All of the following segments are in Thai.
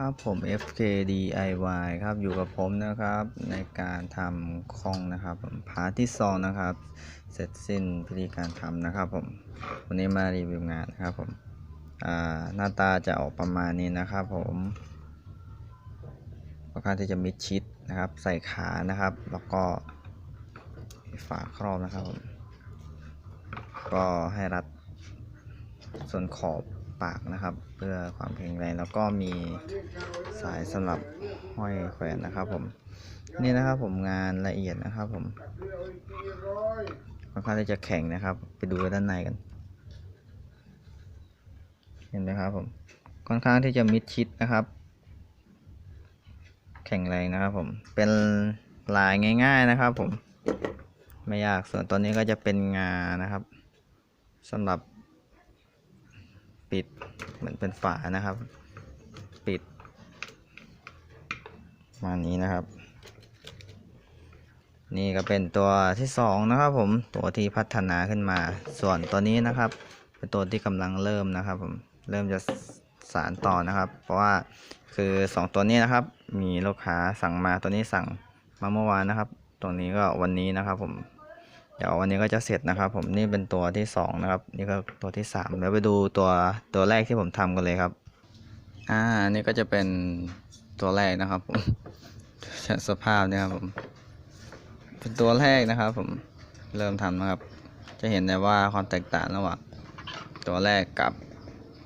ครับผม FK DIY ครับอยู่กับผมนะครับในการทำคองนะครับผมพาร์ทที่สองนะครับ เสร็จสิ้นพิธีการทำนะครับผมวันนี้มารีวิวงานนะครับผมหน้าตาจะออกประมาณนี้นะครับผมค่อนข้างที่จะมิดชิดนะครับ ใส่ขานะครับ แล้วก็ฝาครอบนะครับผมก็ให้รัดส่วนขอบ ปากนะครับ เพื่อความแข็งแรงแล้วก็มีสายสำหรับห้อยแขวนนะครับผมนี่นะครับผมงานละเอียดนะครับผมค่อนข้างที่จะแข็งนะครับ ไปดูด้านในกัน เห็นไหมครับผมค่อนข้างที่จะมิดชิดนะครับ แข็งแรงนะครับผมเป็นลายง่าย ๆนะครับผมไม่ยากส่วนตัวนี้ก็จะเป็นงานะครับสำหรับ ปิดเหมือนเป็นฝานะครับ ปิดมานี้นะครับ นี่ก็เป็นตัวที่สองนะครับผมตัวที่พัฒนาขึ้นมา ส่วนตัวนี้นะครับ เป็นตัวที่กำลังเริ่มนะครับผมเริ่มจะสารต่อนะครับ เพราะว่าคือสองตัวนี้นะครับ มีลูกค้าสั่งมาตัวนี้สั่งมาเมื่อวานนะครับตัวนี้ก็วันนี้นะครับผม เดี๋ยววันนี้ก็จะเสร็จนะครับ ผมนี่เป็นตัวที่สองนะครับนี่ก็ตัวที่สามเดี๋ยวไปดูตัวตัวแรกที่ผมทำกันเลยครับ อ่านี่ก็จะเป็นตัวแรกนะครับผมสภาพเนี่ยครับผม เป็นตัวแรกนะครับ ผมเริ่มทำนะครับ จะเห็นได้ว่าความแตกต่างระหว่างตัวแรกกับ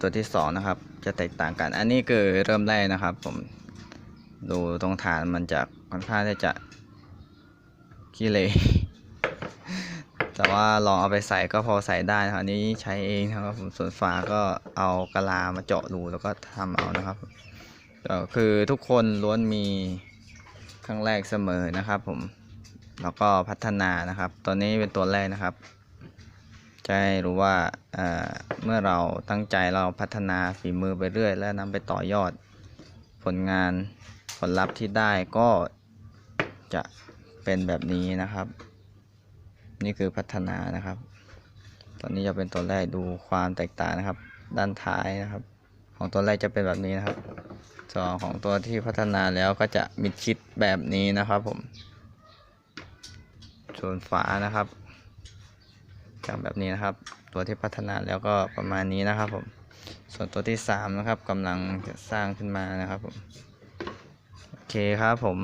ตัวที่สองนะครับ จะแตกต่างกัน อันนี้คือเริ่มแรกนะครับ ผมดูตรงฐานมันจะค่อนข้างที่จะขี้เหร่ แต่ว่าลองเอาไปใส่ก็พอใส่ได้นะครับนี้ใช้เองนะครับผมส่วนฝาก็เอากะลามาเจาะรูแล้วก็ทำเอานะครับก็คือทุกคนล้วนมีครั้งแรกเสมอนะครับ ผมแล้วก็พัฒนานะครับตัวนี้เป็นตัวแรกนะครับจะให้รู้ว่าเเมื่อเราตั้งใจเราพัฒนาฝีมือไปเรื่อย แล้วนำไปต่อยอดผลงานผลลัพธ์ที่ได้ก็จะเป็นแบบนี้นะครับ นี่คือพัฒนานะครับ ตอนนี้จะเป็นตัวแรกดูความแตกต่างนะครับ ด้านท้ายนะครับ ของตัวแรกจะเป็นแบบนี้นะครับส่วนของตัวที่พัฒนาแล้วก็จะมิดชิดแบบนี้นะครับผม ส่วนฝานะครับจะแบบนี้นะครับ ตัวที่พัฒนาแล้วก็ประมาณนี้นะครับผม ส่วนตัวที่สามนะครับกำลังจะสร้างขึ้นมานะครับผมโอเคครับผม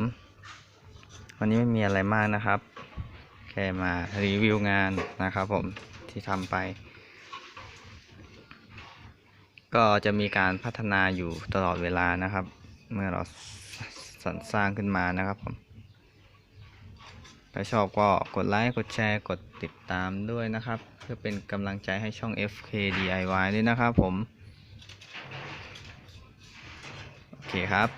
วันนี้ไม่มีอะไรมากนะครับ ค่มารีวิวงานนะครับผมที่ทำไป ก็จะมีการพัฒนาอยู่ตลอดเวลานะครับ เมื่อเราสรรสร้างขึ้นมานะครับผมถ้าชอบก็กดไลค์กดแชร์กดติดตามด้วยนะครับ เพื่อเป็นกำลังใจให้ช่อง FK DIY ด้วยนะครับผม โอเคครับ